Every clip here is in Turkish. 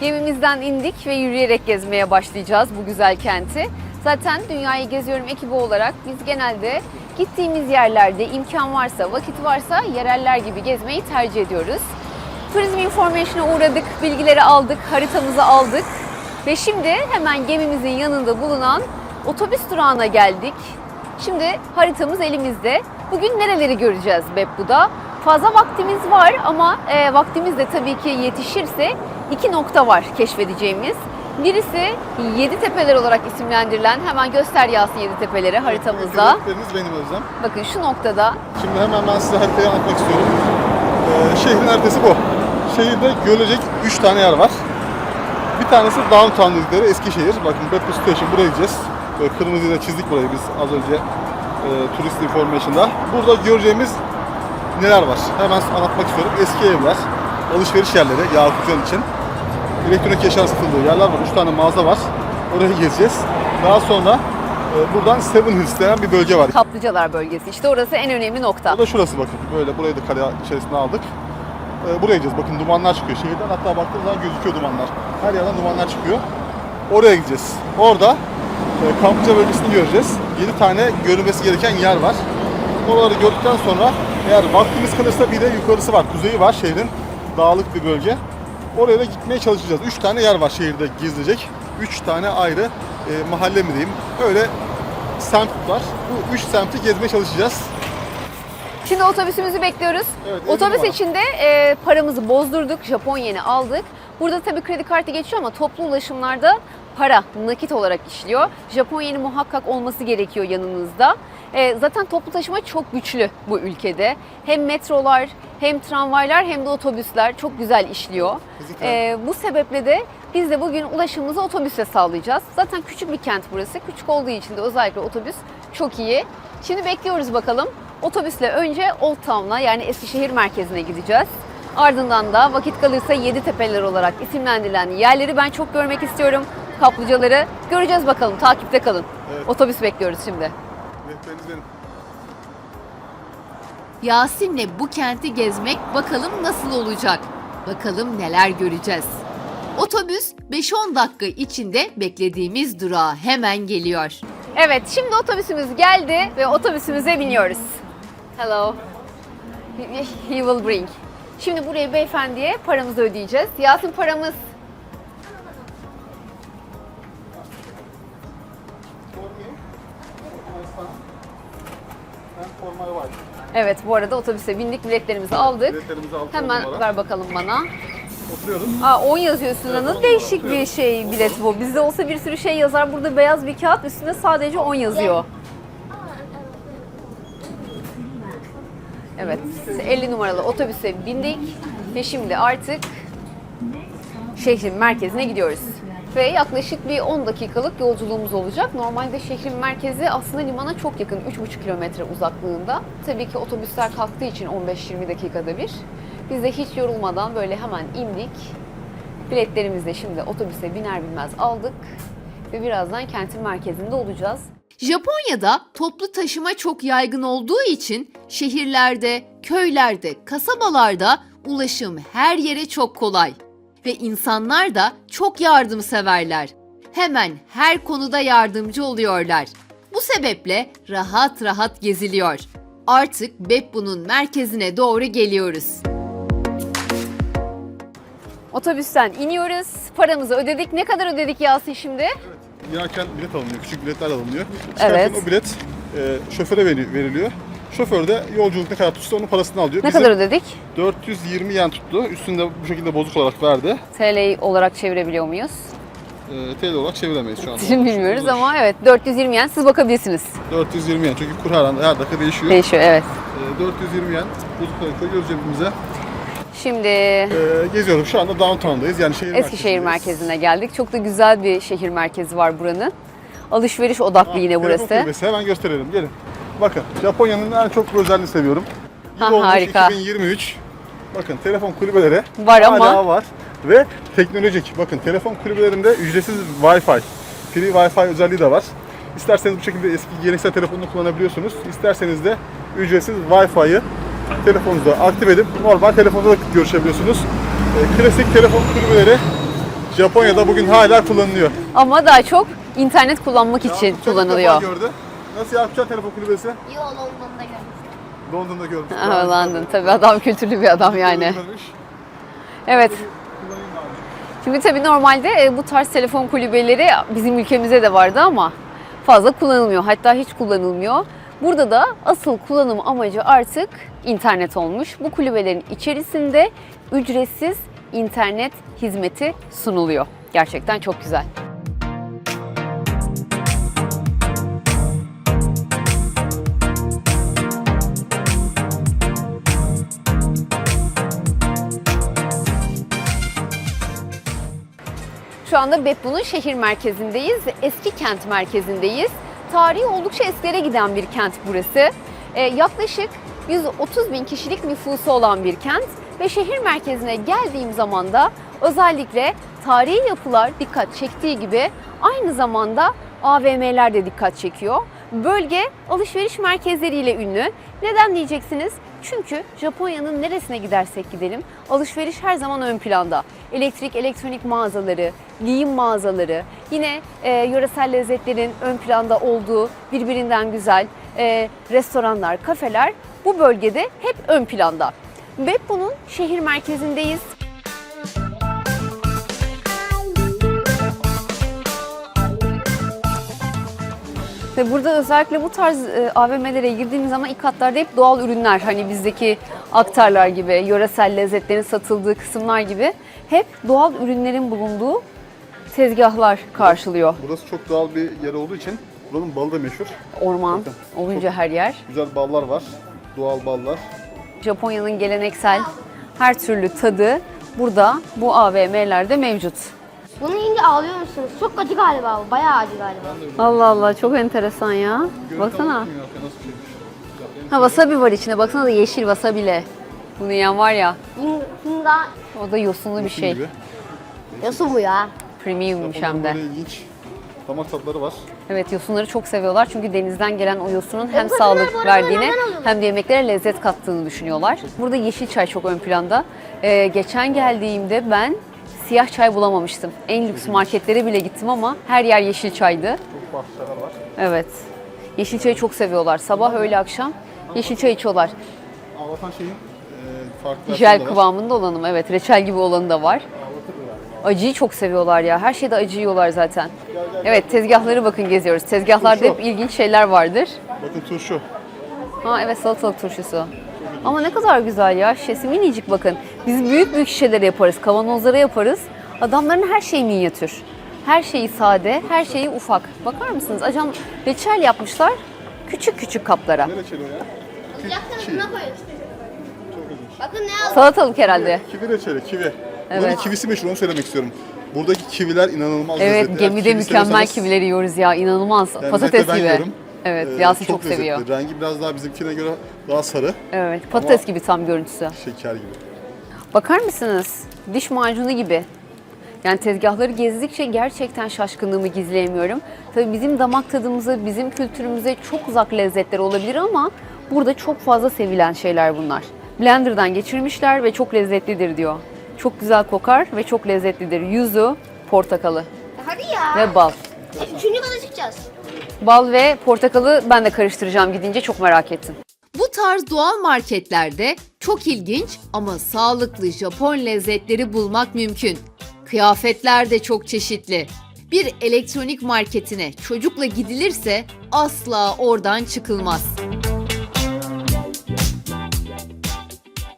Gemimizden indik ve yürüyerek gezmeye başlayacağız bu güzel kenti. Zaten Dünyayı Geziyorum ekibi olarak biz genelde gittiğimiz yerlerde imkan varsa, vakit varsa yereller gibi gezmeyi tercih ediyoruz. Turizm Information'a uğradık, bilgileri aldık, haritamızı aldık ve şimdi hemen gemimizin yanında bulunan otobüs durağına geldik. Şimdi haritamız elimizde. Bugün nereleri göreceğiz Beppu'da? Fazla vaktimiz var ama e, vaktimiz de tabii ki yetişirse iki nokta var keşfedeceğimiz. Birisi Yedi Tepeler olarak isimlendirilen, hemen göster Yasin Yedi Tepeleri haritamızda. Gördükleriniz benim Özlem. Bakın şu noktada Şimdi hemen ben size haritayı anlatmak istiyorum. Ee, şehrin haritası bu. Şehirde görülecek 3 tane yer var. Bir tanesi Downtown dedikleri Eskişehir. Bakın Beppu Station buraya gideceğiz. Böyle kırmızıyla çizdik burayı biz az önce e, Turist Information'da. Burada göreceğimiz neler var? Hemen anlatmak istiyorum. Eski evler, alışveriş yerleri, Yakutcan için. Elektronik eşya satıldığı yerler var. 3 tane mağaza var. Oraya gezeceğiz. Daha sonra e, buradan Seven Hills denen bir bölge var. Kaplıcalar bölgesi. İşte orası en önemli nokta. O da şurası bakın. Böyle burayı da kale içerisine aldık. Ee, buraya gideceğiz. Bakın dumanlar çıkıyor şehirden. Hatta baktığınız zaman gözüküyor dumanlar. Her yerden dumanlar çıkıyor. Oraya gideceğiz. Orada e, Kaplıca bölgesini göreceğiz. 7 tane görülmesi gereken yer var. Oraları gördükten sonra eğer vaktimiz kalırsa bir de yukarısı var. Kuzeyi var şehrin. Dağlık bir bölge. Oraya da gitmeye çalışacağız. 3 tane yer var şehirde gezilecek. 3 tane ayrı e, mahalle mi diyeyim. Öyle semt var. Bu 3 semti gezmeye çalışacağız. Şimdi otobüsümüzü bekliyoruz. Evet, Otobüs numara. içinde e, paramızı bozdurduk, Japon yeni aldık. Burada tabii kredi kartı geçiyor ama toplu ulaşımlarda para nakit olarak işliyor. Japon yeni muhakkak olması gerekiyor yanınızda. E, zaten toplu taşıma çok güçlü bu ülkede. Hem metrolar, hem tramvaylar hem de otobüsler çok güzel işliyor. E, bu sebeple de biz de bugün ulaşımımızı otobüsle sağlayacağız. Zaten küçük bir kent burası. Küçük olduğu için de özellikle otobüs çok iyi. Şimdi bekliyoruz bakalım. Otobüsle önce Old Town'a yani Eskişehir merkezine gideceğiz. Ardından da vakit kalırsa Yedi Tepeler olarak isimlendirilen yerleri ben çok görmek istiyorum. Kaplıcaları göreceğiz bakalım. Takipte kalın. Evet. Otobüs bekliyoruz şimdi. Rehberiniz benim. Yasin'le bu kenti gezmek bakalım nasıl olacak? Bakalım neler göreceğiz. Otobüs 5-10 dakika içinde beklediğimiz durağa hemen geliyor. Evet, şimdi otobüsümüz geldi ve otobüsümüze biniyoruz. Hello. He will bring. Şimdi buraya beyefendiye paramızı ödeyeceğiz. Yasin paramız. Evet, bu arada otobüse bindik, biletlerimizi aldık. Biletlerimizi aldık. Hemen numara. ver bakalım bana. Oturuyoruz. Aa 10 yazıyor üstünde. Evet, Nasıl değişik bir şey bilet bu. Bizde olsa bir sürü şey yazar. Burada beyaz bir kağıt üstünde sadece 10 yazıyor. Evet 50 numaralı otobüse bindik ve şimdi artık şehrin merkezine gidiyoruz. Ve yaklaşık bir 10 dakikalık yolculuğumuz olacak. Normalde şehrin merkezi aslında limana çok yakın, 3,5 kilometre uzaklığında. Tabii ki otobüsler kalktığı için 15-20 dakikada bir. Biz de hiç yorulmadan böyle hemen indik. Biletlerimizi de şimdi otobüse biner binmez aldık ve birazdan kentin merkezinde olacağız. Japonya'da toplu taşıma çok yaygın olduğu için şehirlerde, köylerde, kasabalarda ulaşım her yere çok kolay ve insanlar da çok yardımseverler. Hemen her konuda yardımcı oluyorlar. Bu sebeple rahat rahat geziliyor. Artık Beppu'nun merkezine doğru geliyoruz. Otobüsten iniyoruz. Paramızı ödedik. Ne kadar ödedik Yasin şimdi? İnerken bilet alınıyor. Küçük biletler alınıyor. Çıkarken Evet. o bilet e, şoföre veri- veriliyor. Şoför de yolculuk ne kadar tutsa onun parasını alıyor. Ne Bize kadar ödedik? 420 yen tuttu. Üstünde bu şekilde bozuk olarak verdi. TL olarak çevirebiliyor muyuz? E, TL olarak çeviremeyiz şu anda. Şimdi bilmiyoruz ama evet 420 yen siz bakabilirsiniz. 420 yen çünkü kur her an her dakika değişiyor. Değişiyor evet. E, 420 yen bozuk parayı koyuyoruz cebimize. Şimdi E, geziyorum. Şu anda downtown'dayız. Yani şehir Eskişehir merkezindeyiz. merkezine geldik. Çok da güzel bir şehir merkezi var buranın. Alışveriş odaklı Ha, yine telefon burası. kulübesi. Hemen gösterelim. Gelin. Bakın Japonya'nın en çok özelliğini seviyorum. Ha, olmuş harika. 2023. Bakın telefon kulübeleri Var hala ama- var. Ve teknolojik. Bakın telefon kulübelerinde ücretsiz Wi-Fi. Free Wi-Fi özelliği de var. İsterseniz bu şekilde eski geleneksel telefonunu kullanabiliyorsunuz. İsterseniz de ücretsiz Wi-Fi'yi telefonunuzda aktif edip normal telefonda da görüşebiliyorsunuz. Ee, klasik telefon kulübeleri Japonya'da bugün hala kullanılıyor. Ama daha çok internet kullanmak için Çok defa kullanılıyor. Gördü. Nasıl yapacağız telefon kulübesi? Yo London'da görmüştüm. London'da görmüş. Aa, London tabii adam kültürlü bir adam yani. Evet. Şimdi tabii normalde e, bu tarz telefon kulübeleri bizim ülkemizde de vardı ama fazla kullanılmıyor. Hatta hiç kullanılmıyor. Burada da asıl kullanım amacı artık internet olmuş. Bu kulübelerin içerisinde ücretsiz internet hizmeti sunuluyor. Gerçekten çok güzel. Şu anda Beppu'nun şehir merkezindeyiz. Eski kent merkezindeyiz. Tarihi oldukça eskilere giden bir kent burası. Ee, yaklaşık 130 bin kişilik nüfusu olan bir kent ve şehir merkezine geldiğim zaman da özellikle tarihi yapılar dikkat çektiği gibi aynı zamanda AVM'ler de dikkat çekiyor. Bölge alışveriş merkezleriyle ünlü. Neden diyeceksiniz? Çünkü Japonya'nın neresine gidersek gidelim alışveriş her zaman ön planda. Elektrik, elektronik mağazaları, giyim mağazaları, yine e, yöresel lezzetlerin ön planda olduğu birbirinden güzel e, restoranlar, kafeler bu bölgede hep ön planda. Beppu'nun şehir merkezindeyiz. Ve burada özellikle bu tarz e, AVM'lere girdiğimiz zaman ilk katlarda hep doğal ürünler hani bizdeki aktarlar gibi, yöresel lezzetlerin satıldığı kısımlar gibi hep doğal ürünlerin bulunduğu tezgahlar karşılıyor. Burası çok doğal bir yer olduğu için buranın balı da meşhur. Orman Bakın, olunca her yer. Güzel ballar var. Doğal ballar. Japonya'nın geleneksel her türlü tadı burada bu AVM'lerde mevcut. Bunu yiyince ağlıyor musunuz? Çok acı galiba bu. Bayağı acı galiba. Allah Allah çok enteresan ya. Baksana. Şeymiş? Ha wasabi var içinde. Baksana da yeşil wasabi'le. Bunu yiyen var ya. Bunda O da yosunlu bir şey. Yosun bu ya. Premiummuş hem de. böyle ilginç damak tatları var. Evet yosunları çok seviyorlar çünkü denizden gelen o yosunun hem bu kadar sağlık arada verdiğini hem de yemeklere lezzet kattığını düşünüyorlar. Burada yeşil çay çok ön planda. Ee, geçen geldiğimde ben siyah çay bulamamıştım. En lüks marketlere bile gittim ama her yer yeşil çaydı. Çok bahçeler var. Evet. Yeşil çayı çok seviyorlar. Sabah öğle akşam yeşil çay içiyorlar. Ağlatan şeyin e, farklı Jel versiyonu da var. kıvamında olanı evet. Reçel gibi olanı da var. Acıyı çok seviyorlar ya. Her şeyde acı yiyorlar zaten. Evet tezgahları bakın geziyoruz. Tezgahlarda hep ilginç şeyler vardır. Bakın turşu. Ha evet salatalık turşusu. Ama ne kadar güzel ya. Şişesi minicik bakın. Biz büyük büyük şişeleri yaparız. Kavanozlara yaparız. Adamların her şeyi minyatür. Her şeyi sade, her şeyi ufak. Bakar mısınız? Acan reçel yapmışlar. Küçük küçük kaplara. Ne reçeli o ya? Koyun. Çok ilginç. Bakın ne aldım. Salatalık herhalde. Kivi reçeli, kivi. Evet. Buranın kivisi meşhur, onu söylemek istiyorum. Buradaki kiviler inanılmaz Evet lezzetli. Eğer gemide kivi mükemmel seviyorsanız, kivileri yiyoruz ya. inanılmaz. yani Patates ben gibi. yiyorum. Evet Ee, Yasin çok, lezzetli. seviyor. Rengi biraz daha bizimkine göre daha sarı, Evet patates Ama- gibi tam görüntüsü. şeker gibi. Bakar mısınız? Diş macunu gibi. Yani tezgahları gezdikçe gerçekten şaşkınlığımı gizleyemiyorum. Tabii bizim damak tadımıza, bizim kültürümüze çok uzak lezzetler olabilir ama burada çok fazla sevilen şeyler bunlar. Blender'dan geçirmişler ve çok lezzetlidir diyor. Çok güzel kokar ve çok lezzetlidir. Yuzu, portakalı Hadi ya. ve bal. Üçüncü kata çıkacağız. Bal ve portakalı ben de karıştıracağım gidince çok merak ettim. Bu tarz doğal marketlerde çok ilginç ama sağlıklı Japon lezzetleri bulmak mümkün. Kıyafetler de çok çeşitli. Bir elektronik marketine çocukla gidilirse asla oradan çıkılmaz.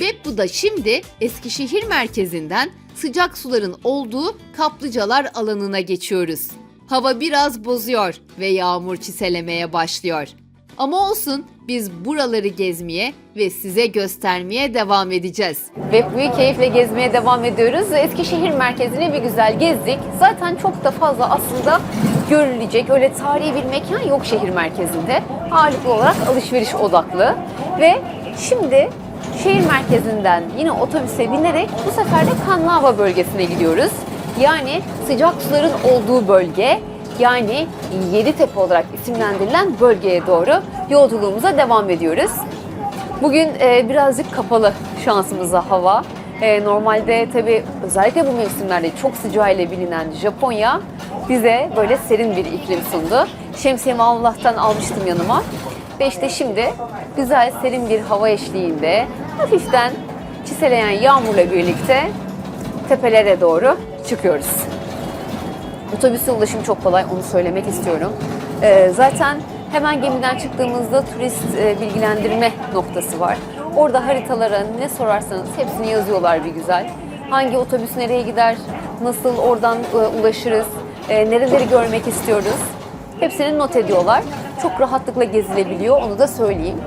Beppu'da şimdi Eskişehir merkezinden sıcak suların olduğu kaplıcalar alanına geçiyoruz. Hava biraz bozuyor ve yağmur çiselemeye başlıyor. Ama olsun biz buraları gezmeye ve size göstermeye devam edeceğiz. Ve büyük keyifle gezmeye devam ediyoruz. Eskişehir merkezini bir güzel gezdik. Zaten çok da fazla aslında görülecek öyle tarihi bir mekan yok şehir merkezinde. Ağırlıklı olarak alışveriş odaklı. Ve şimdi şehir merkezinden yine otobüse binerek bu sefer de Kanlava bölgesine gidiyoruz. Yani sıcak suların olduğu bölge yani Yeditepe olarak isimlendirilen bölgeye doğru yolculuğumuza devam ediyoruz. Bugün e, birazcık kapalı şansımıza hava. Ee, normalde tabii özellikle bu mevsimlerde çok sıcağıyla bilinen Japonya bize böyle serin bir iklim sundu. Şemsiyemi Allah'tan almıştım yanıma. Ve işte şimdi güzel serin bir hava eşliğinde hafiften çiseleyen yağmurla birlikte tepelere doğru çıkıyoruz. Otobüsle ulaşım çok kolay, onu söylemek istiyorum. Ee, zaten hemen gemiden çıktığımızda turist e, bilgilendirme noktası var. Orada haritalara ne sorarsanız hepsini yazıyorlar bir güzel. Hangi otobüs nereye gider, nasıl oradan e, ulaşırız, e, nereleri görmek istiyoruz. Hepsini not ediyorlar. Çok rahatlıkla gezilebiliyor, onu da söyleyeyim.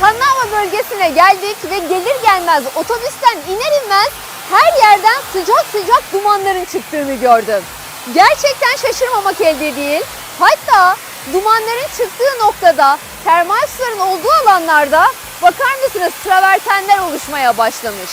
Kannava bölgesine geldik ve gelir gelmez otobüsten iner inmez her yerden sıcak sıcak dumanların çıktığını gördüm. Gerçekten şaşırmamak elde değil. Hatta dumanların çıktığı noktada termal suların olduğu alanlarda bakar mısınız travertenler oluşmaya başlamış.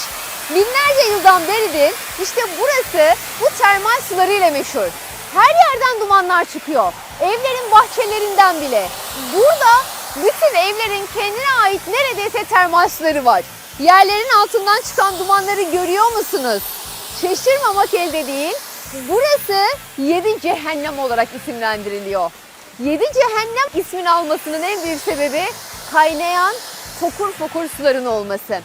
Binlerce yıldan beridir işte burası bu termal sularıyla meşhur. Her yerden dumanlar çıkıyor. Evlerin bahçelerinden bile. Burada bütün evlerin kendine ait neredeyse termal suları var. Yerlerin altından çıkan dumanları görüyor musunuz? Şaşırmamak elde değil. Burası yedi cehennem olarak isimlendiriliyor. Yedi cehennem ismini almasının en büyük sebebi kaynayan fokur fokur suların olması.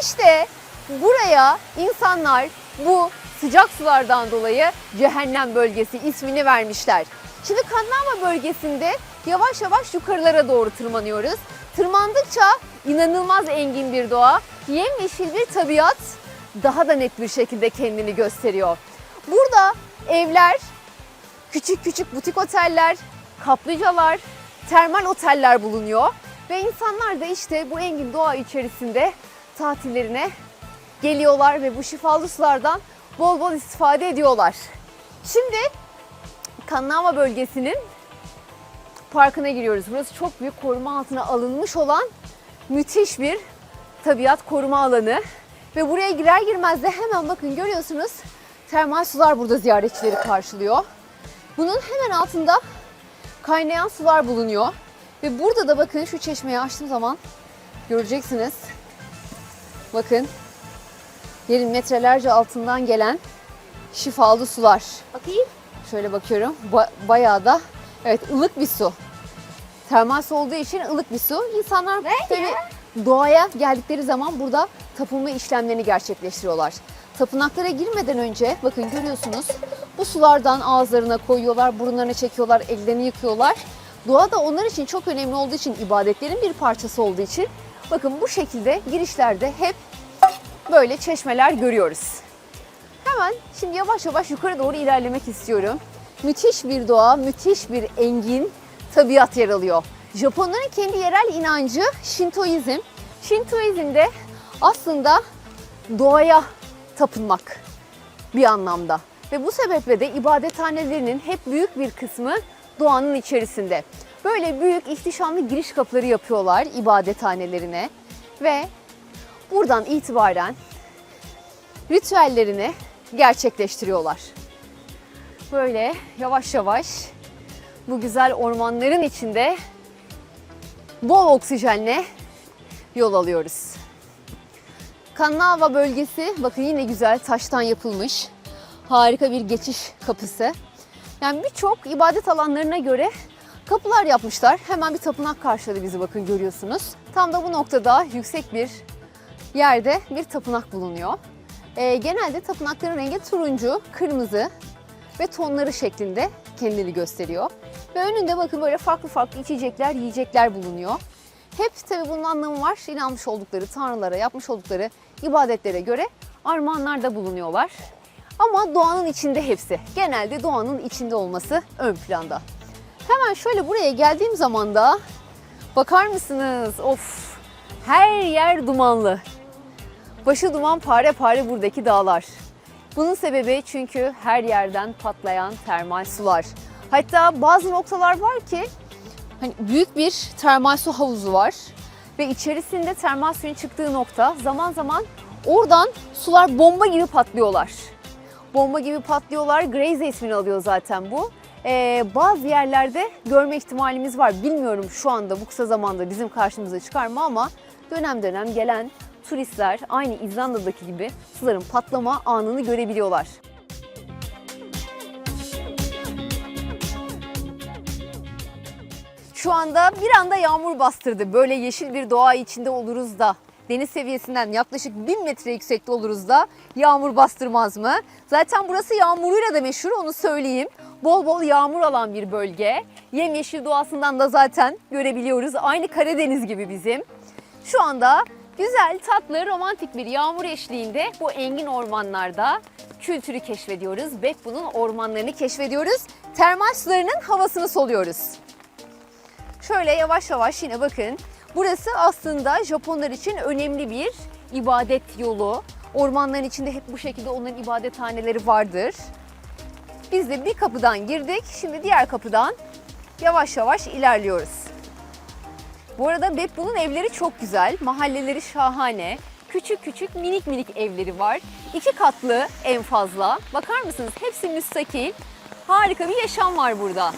İşte buraya insanlar bu sıcak sulardan dolayı cehennem bölgesi ismini vermişler. Şimdi Kannava bölgesinde yavaş yavaş yukarılara doğru tırmanıyoruz. Tırmandıkça inanılmaz engin bir doğa, yemyeşil bir tabiat daha da net bir şekilde kendini gösteriyor. Burada evler, küçük küçük butik oteller, kaplıcalar, termal oteller bulunuyor. Ve insanlar da işte bu engin doğa içerisinde tatillerine geliyorlar ve bu şifalı sulardan bol bol istifade ediyorlar. Şimdi Kannava bölgesinin parkına giriyoruz. Burası çok büyük koruma altına alınmış olan müthiş bir tabiat koruma alanı. Ve buraya girer girmez de hemen bakın görüyorsunuz termal sular burada ziyaretçileri karşılıyor. Bunun hemen altında kaynayan sular bulunuyor. Ve burada da bakın şu çeşmeyi açtığım zaman göreceksiniz. Bakın yerin metrelerce altından gelen şifalı sular. Bakayım. Şöyle bakıyorum. Ba- bayağı da evet ılık bir su. Termal su olduğu için ılık bir su. İnsanlar tabii doğaya geldikleri zaman burada tapınma işlemlerini gerçekleştiriyorlar. Tapınaklara girmeden önce bakın görüyorsunuz bu sulardan ağızlarına koyuyorlar, burunlarına çekiyorlar, ellerini yıkıyorlar. Doğa da onlar için çok önemli olduğu için, ibadetlerin bir parçası olduğu için bakın bu şekilde girişlerde hep böyle çeşmeler görüyoruz. Hemen şimdi yavaş yavaş yukarı doğru ilerlemek istiyorum. Müthiş bir doğa, müthiş bir engin tabiat yer alıyor. Japonların kendi yerel inancı Şintoizm. Şintoizmde aslında doğaya tapınmak bir anlamda. Ve bu sebeple de ibadethanelerinin hep büyük bir kısmı doğanın içerisinde. Böyle büyük ihtişamlı giriş kapıları yapıyorlar ibadethanelerine ve buradan itibaren ritüellerini gerçekleştiriyorlar. Böyle yavaş yavaş bu güzel ormanların içinde bol oksijenle yol alıyoruz. Kannava bölgesi bakın yine güzel taştan yapılmış. Harika bir geçiş kapısı. Yani birçok ibadet alanlarına göre kapılar yapmışlar. Hemen bir tapınak karşıladı bizi bakın görüyorsunuz. Tam da bu noktada yüksek bir yerde bir tapınak bulunuyor. Ee, genelde tapınakların rengi turuncu, kırmızı ve tonları şeklinde kendini gösteriyor. Ve önünde bakın böyle farklı farklı içecekler, yiyecekler bulunuyor. Hep tabii bunun anlamı var. İnanmış oldukları tanrılara, yapmış oldukları ibadetlere göre armağanlarda bulunuyorlar. Ama doğanın içinde hepsi. Genelde doğanın içinde olması ön planda. Hemen şöyle buraya geldiğim zaman da bakar mısınız? Of! Her yer dumanlı. Başı duman pare pare buradaki dağlar. Bunun sebebi çünkü her yerden patlayan termal sular. Hatta bazı noktalar var ki hani büyük bir termal su havuzu var ve içerisinde termal suyun çıktığı nokta zaman zaman Oradan sular bomba gibi patlıyorlar. Bomba gibi patlıyorlar. Graze ismini alıyor zaten bu. Ee, bazı yerlerde görme ihtimalimiz var. Bilmiyorum şu anda bu kısa zamanda bizim karşımıza çıkar mı ama dönem dönem gelen turistler aynı İzlanda'daki gibi suların patlama anını görebiliyorlar. Şu anda bir anda yağmur bastırdı. Böyle yeşil bir doğa içinde oluruz da deniz seviyesinden yaklaşık 1000 metre yüksekte oluruz da yağmur bastırmaz mı? Zaten burası yağmuruyla da meşhur onu söyleyeyim. Bol bol yağmur alan bir bölge. Yemyeşil doğasından da zaten görebiliyoruz. Aynı Karadeniz gibi bizim. Şu anda güzel, tatlı, romantik bir yağmur eşliğinde bu engin ormanlarda kültürü keşfediyoruz. Beppu'nun ormanlarını keşfediyoruz. Termal sularının havasını soluyoruz. Şöyle yavaş yavaş yine bakın. Burası aslında Japonlar için önemli bir ibadet yolu. Ormanların içinde hep bu şekilde onların ibadethaneleri vardır. Biz de bir kapıdan girdik. Şimdi diğer kapıdan yavaş yavaş ilerliyoruz. Bu arada Beppu'nun evleri çok güzel. Mahalleleri şahane. Küçük küçük minik minik evleri var. İki katlı en fazla. Bakar mısınız? Hepsi müstakil. Harika bir yaşam var burada.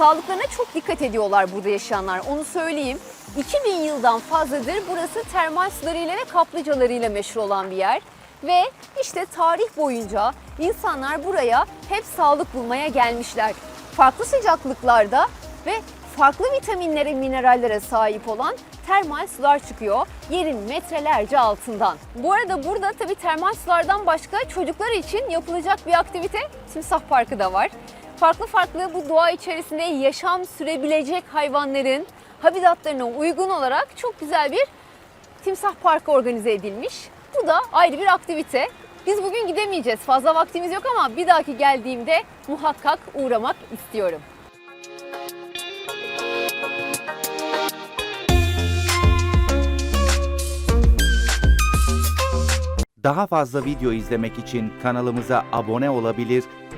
Sağlıklarına çok dikkat ediyorlar burada yaşayanlar. Onu söyleyeyim. 2000 yıldan fazladır burası termal sularıyla ve kaplıcalarıyla meşhur olan bir yer. Ve işte tarih boyunca insanlar buraya hep sağlık bulmaya gelmişler. Farklı sıcaklıklarda ve farklı vitaminlere, minerallere sahip olan termal sular çıkıyor yerin metrelerce altından. Bu arada burada tabii termal sulardan başka çocuklar için yapılacak bir aktivite Timsah Parkı da var. Farklı farklı bu doğa içerisinde yaşam sürebilecek hayvanların habitatlarına uygun olarak çok güzel bir timsah parkı organize edilmiş. Bu da ayrı bir aktivite. Biz bugün gidemeyeceğiz. Fazla vaktimiz yok ama bir dahaki geldiğimde muhakkak uğramak istiyorum. Daha fazla video izlemek için kanalımıza abone olabilir,